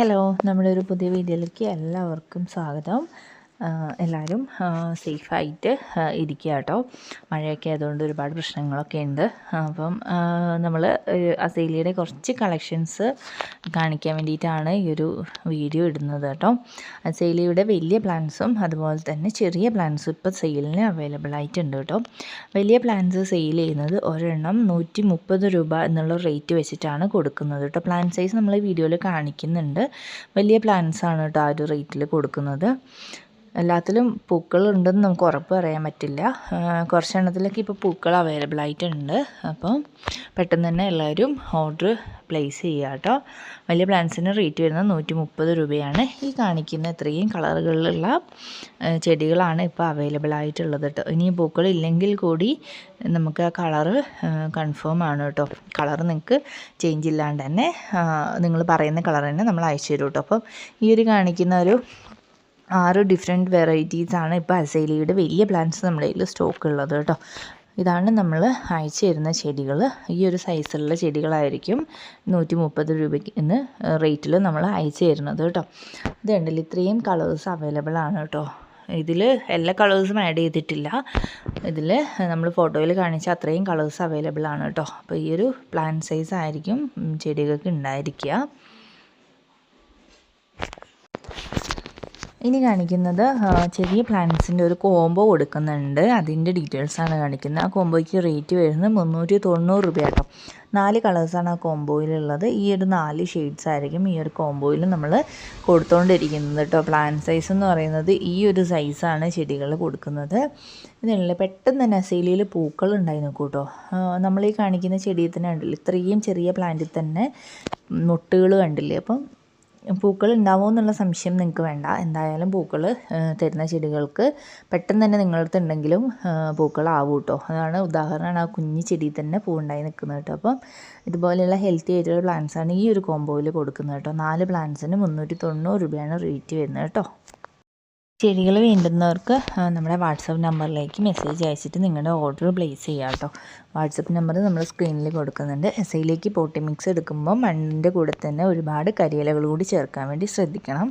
Hello നമ്മുടെ ഒരു പുതിയ വീഡിയോയിലേക്ക് എല്ലാവർക്കും സ്വാഗതം. എല്ലാവരും സേഫായിട്ട് ഇരിക്കുക കേട്ടോ. മഴയൊക്കെ ആയതുകൊണ്ട് ഒരുപാട് പ്രശ്നങ്ങളൊക്കെ ഉണ്ട്. അപ്പം നമ്മൾ അസേലിയുടെ കുറച്ച് കളക്ഷൻസ് കാണിക്കാൻ വേണ്ടിയിട്ടാണ് ഈ ഒരു വീഡിയോ ഇടുന്നത് കേട്ടോ. അസേലിയുടെ വലിയ പ്ലാന്റ്സും അതുപോലെ തന്നെ ചെറിയ പ്ലാന്റ്സും ഇപ്പോൾ സെയിലിന് അവൈലബിൾ ആയിട്ടുണ്ട് കേട്ടോ. വലിയ പ്ലാന്റ്സ് സെയിൽ ചെയ്യുന്നത് ഒരെണ്ണം നൂറ്റി മുപ്പത് രൂപ എന്നുള്ള റേറ്റ് വെച്ചിട്ടാണ് കൊടുക്കുന്നത് കേട്ടോ. പ്ലാന്റ് സൈസ് നമ്മൾ വീഡിയോയിൽ കാണിക്കുന്നുണ്ട്. വലിയ പ്ലാന്റ്സ് ആണ് കേട്ടോ ആ ഒരു റേറ്റിൽ കൊടുക്കുന്നത്. എല്ലാത്തിലും പൂക്കളുണ്ടെന്ന് നമുക്ക് ഉറപ്പ് പറയാൻ പറ്റില്ല. കുറച്ചെണ്ണത്തിലൊക്കെ ഇപ്പോൾ പൂക്കൾ അവൈലബിൾ ആയിട്ടുണ്ട്. അപ്പം പെട്ടെന്ന് തന്നെ എല്ലാവരും ഓർഡർ പ്ലേസ് ചെയ്യുക കേട്ടോ. വലിയ പ്ലാന്റ്സിന് റേറ്റ് വരുന്നത് നൂറ്റി മുപ്പത് രൂപയാണ്. ഈ കാണിക്കുന്ന ഇത്രയും കളറുകളിലുള്ള ചെടികളാണ് ഇപ്പോൾ അവൈലബിൾ ആയിട്ടുള്ളത് കേട്ടോ. ഇനി പൂക്കൾ ഇല്ലെങ്കിൽ കൂടി നമുക്ക് ആ കളറ് കൺഫേം ആണ് കേട്ടോ. കളർ നിങ്ങൾക്ക് ചേഞ്ച് ഇല്ലാണ്ട് തന്നെ നിങ്ങൾ പറയുന്ന കളർ തന്നെ നമ്മൾ അയച്ചു തരും കേട്ടോ. അപ്പം ഈ ഒരു കാണിക്കുന്ന ഒരു ആറ് ഡിഫറെന്റ് വെറൈറ്റീസാണ് ഇപ്പോൾ അസൈലിയുടെ വലിയ പ്ലാന്റ്സ് നമ്മുടെ കയ്യിൽ സ്റ്റോക്ക് ഉള്ളത് കേട്ടോ. ഇതാണ് നമ്മൾ അയച്ചു തരുന്ന ചെടികൾ ഈ ഒരു സൈസിലുള്ള ചെടികളായിരിക്കും നൂറ്റി മുപ്പത് രൂപയ്ക്ക് ഇന്ന് റേറ്റിൽ നമ്മൾ അയച്ചു തരുന്നത് കേട്ടോ. ഇത് കണ്ടില്ല ഇത്രയും കളേഴ്സ് അവൈലബിൾ ആണ് കേട്ടോ. ഇതിൽ എല്ലാ കളേഴ്സും ആഡ് ചെയ്തിട്ടില്ല. ഇതിൽ നമ്മൾ ഫോട്ടോയിൽ കാണിച്ച അത്രയും കളേഴ്സ് അവൈലബിൾ ആണ് കേട്ടോ. അപ്പോൾ ഈ ഒരു പ്ലാന്റ് സൈസ് ആയിരിക്കും ചെടികൾക്ക് ഉണ്ടായിരിക്കുക. ഇനി കാണിക്കുന്നത് ചെറിയ പ്ലാന്റ്സിന്റെ ഒരു കോംബോ കൊടുക്കുന്നുണ്ട്. അതിന്റെ ഡീറ്റെയിൽസാണ് കാണിക്കുന്നത്. ആ കോംബോയ്ക്ക് റേറ്റ് വരുന്നത് മുന്നൂറ്റി തൊണ്ണൂറ് രൂപ കേട്ടോ നാല് കളേഴ്സാണ് ആ കോംബോയിലുള്ളത് ഈ ഒരു നാല് ഷെയ്ഡ്സ് ആയിരിക്കും ഈ ഒരു കോംബോയിൽ നമ്മൾ കൊടുത്തുകൊണ്ടിരിക്കുന്നത് കേട്ടോ പ്ലാന്റ് സൈസ് എന്ന് പറയുന്നത് ഈ ഒരു സൈസാണ് ചെടികൾ കൊടുക്കുന്നത്. ഇതിനുള്ള പെട്ടെന്ന് തന്നെ അസേലിയിൽ പൂക്കൾ ഉണ്ടായി നോക്കൂ കേട്ടോ നമ്മൾ ഈ കാണിക്കുന്ന ചെടിയിൽ തന്നെ ഉണ്ടല്ലോ ഇത്രയും ചെറിയ പ്ലാന്റിൽ തന്നെ മുട്ടുകൾ കണ്ടില്ലേ? അപ്പം പൂക്കൾ ഉണ്ടാവുമോ എന്നുള്ള സംശയം നിങ്ങൾക്ക് വേണ്ട. എന്തായാലും പൂക്കൾ തരുന്ന ചെടികൾക്ക് പെട്ടെന്ന് തന്നെ നിങ്ങളുടെ അടുത്ത് ഉണ്ടെങ്കിലും പൂക്കളാവും കേട്ടോ അതാണ് ഉദാഹരണമാണ് ആ കുഞ്ഞു ചെടിയിൽ തന്നെ പൂവുണ്ടായി നിൽക്കുന്നത് കേട്ടോ. അപ്പം ഇതുപോലെയുള്ള ഹെൽത്തി ആയിട്ടുള്ള പ്ലാന്റ്സാണ് ഈ ഒരു കോമ്പോയിൽ കൊടുക്കുന്നത് കേട്ടോ. നാല് പ്ലാന്റ്സിന് മുന്നൂറ്റി തൊണ്ണൂറ് രൂപയാണ് റേറ്റ് വരുന്നത് കേട്ടോ. ചെടികൾ വേണ്ടുന്നവർക്ക് നമ്മുടെ വാട്സപ്പ് നമ്പറിലേക്ക് മെസ്സേജ് അയച്ചിട്ട് നിങ്ങളുടെ ഓർഡർ പ്ലേസ് ചെയ്യാം കേട്ടോ. വാട്സപ്പ് നമ്പർ നമ്മൾ സ്ക്രീനിൽ കൊടുക്കുന്നുണ്ട്. എസ് ഐയിലേക്ക് പോട്ടി മിക്സ് എടുക്കുമ്പോൾ മണ്ണിന്റെ കൂടെ തന്നെ ഒരുപാട് കരിയിലകൾ കൂടി ചേർക്കാൻ വേണ്ടി ശ്രദ്ധിക്കണം.